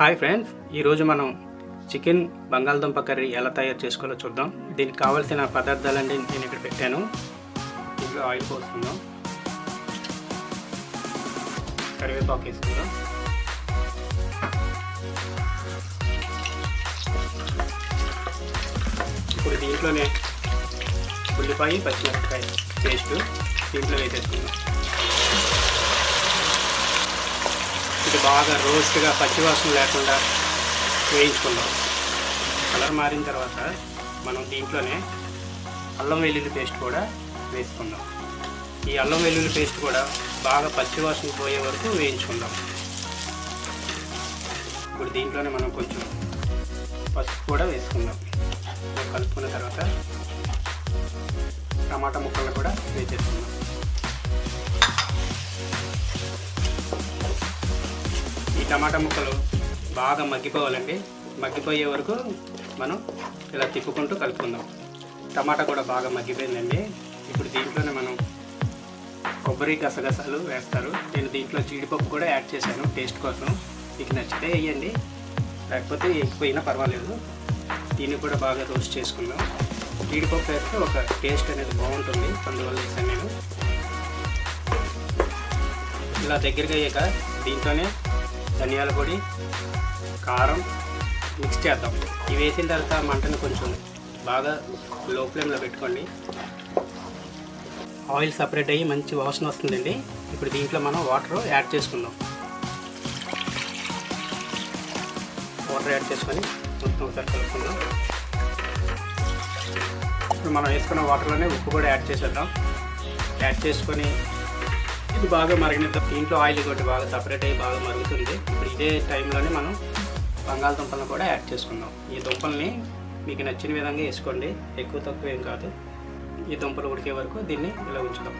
Hi friends ఈరోజు మనం chicken బంగాళదుంప కర్రీ ఎలా తయారు చేసుకోవాలో చూద్దాం. దీనికి కావాల్సిన పదార్థాలన్నీ నేను ఇక్కడ పెట్టాను. ఇందులో ఆయిల్ పోసుకుందాం. కరివేపాకు వేసుకుందాం. ఇప్పుడు దీంట్లోనే ఉల్లిపాయ పచ్చిమిరపకాయ పేస్ట్ దీంట్లో వేసేసుకుందాం. బాగా రోస్ట్గా పచ్చివాసన లేకుండా వేయించుకుందాం. కలర్ మారిన తర్వాత మనం దీంట్లోనే అల్లం వెల్లుల్లి పేస్ట్ కూడా వేసుకుందాం. ఈ అల్లం వెల్లుల్లి పేస్ట్ కూడా బాగా పచ్చివాసన పోయే వరకు వేయించుకుందాం. ఇప్పుడు దీంట్లోనే మనం కొంచెం పసుపు కూడా వేసుకుందాం. కలుపుకున్న తర్వాత టమాటా ముక్కలు కూడా వేసుకుందాం. టమాటా ముక్కలు బాగా మగ్గిపోవాలండి. మగ్గిపోయే వరకు మనం ఇలా తిప్పుకుంటూ కలుపుకుందాం. టమాటా కూడా బాగా మగ్గిపోయిందండి. ఇప్పుడు దీంట్లోనే మనం కొబ్బరి గసగసాలు వేస్తారు. నేను దీంట్లో జీడిపప్పు కూడా యాడ్ చేశాను టేస్ట్ కోసం. మీకు నచ్చితే వేయండి. లేకపోతే వేయకపోయినా పర్వాలేదు. దీన్ని కూడా బాగా రోస్ట్ చేసుకుందాం. జీడిపప్పు వేస్తే ఒక టేస్ట్ అనేది బాగుంటుంది. అందువల్ల వేసాను నేను. ఇలా దగ్గరగా అయ్యాక దీంట్లోనే ధనియాల పొడి కారం మిక్స్ చేద్దాం. ఇవి వేసిన తర్వాత మంటను కొంచెం బాగా లో ఫ్లేమ్లో పెట్టుకోండి. ఆయిల్ సపరేట్ అయ్యి మంచి వాసన వస్తుందండి. ఇప్పుడు దీంట్లో మనం వాటర్ యాడ్ చేసుకుందాం. వాటర్ యాడ్ చేసుకొని మొత్తం ఒకసారి కలుపుకుందాం. ఇప్పుడు మనం వేసుకున్న వాటర్లోనే ఉప్పు కూడా యాడ్ చేసేద్దాం. యాడ్ చేసుకొని ఇది బాగా మరిగిన దీంట్లో ఆయిల్ ఒకటి బాగా సపరేట్ అయ్యి బాగా మరుగుతుంది. ఇప్పుడు ఇదే టైంలోనే మనం బంగాళదుంపలను కూడా యాడ్ చేసుకుందాం. ఈ దుంపల్ని మీకు నచ్చిన విధంగా వేసుకోండి. ఎక్కువ తక్కువ ఏం కాదు. ఈ దుంపలు ఉడికే వరకు దీన్ని ఇలా ఉంచుదాం.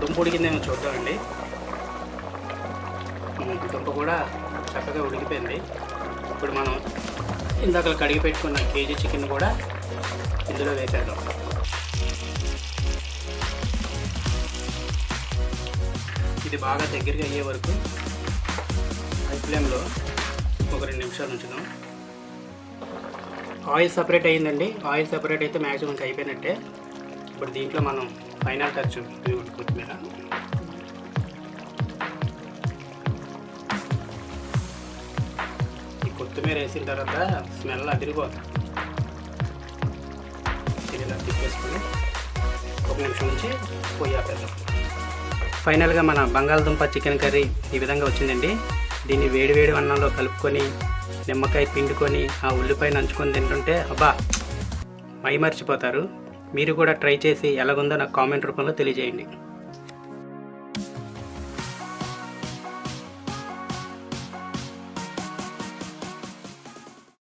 దుంప ఉడికిందేమో చూద్దామండి. దుంప కూడా చక్కగా ఉడికిపోయింది. ఇప్పుడు మనం ఇందాక కడిగి పెట్టుకున్న కేజీ చికెన్ కూడా ఇందులో వేసేద్దాం ఇది బాగా దగ్గరగా అయ్యే వరకు హై ఫ్లేమ్లో ఒక రెండు నిమిషాలు ఉంచుదాం. ఆయిల్ సపరేట్ అయ్యిందండి. ఆయిల్ సపరేట్ అయితే మ్యాక్సిమం అయిపోయినట్టే. ఇప్పుడు దీంట్లో మనం ఫైనల్ టచ్ కొత్తిమీర. ఈ కొత్తిమీర వేసిన తర్వాత స్మెల్ అదిరిపోతుంది. ఇది ఇలా తిప్పేసుకొని ఒక నిమిషం నుంచి పొయ్యి ఆపేద్దాం ఫైనల్గా మన బంగాళదుంప చికెన్ కర్రీ ఈ విధంగా వచ్చిందండి. దీన్ని వేడివేడి అన్నంలో కలుపుకొని నిమ్మకాయ పిండుకొని ఆ ఉల్లిపాయ నంచుకొని తింటుంటే అబ్బా మై మర్చిపోతారు మీరు కూడా ట్రై చేసి ఎలాగుందో నాకు కామెంట్ రూపంలో తెలియజేయండి.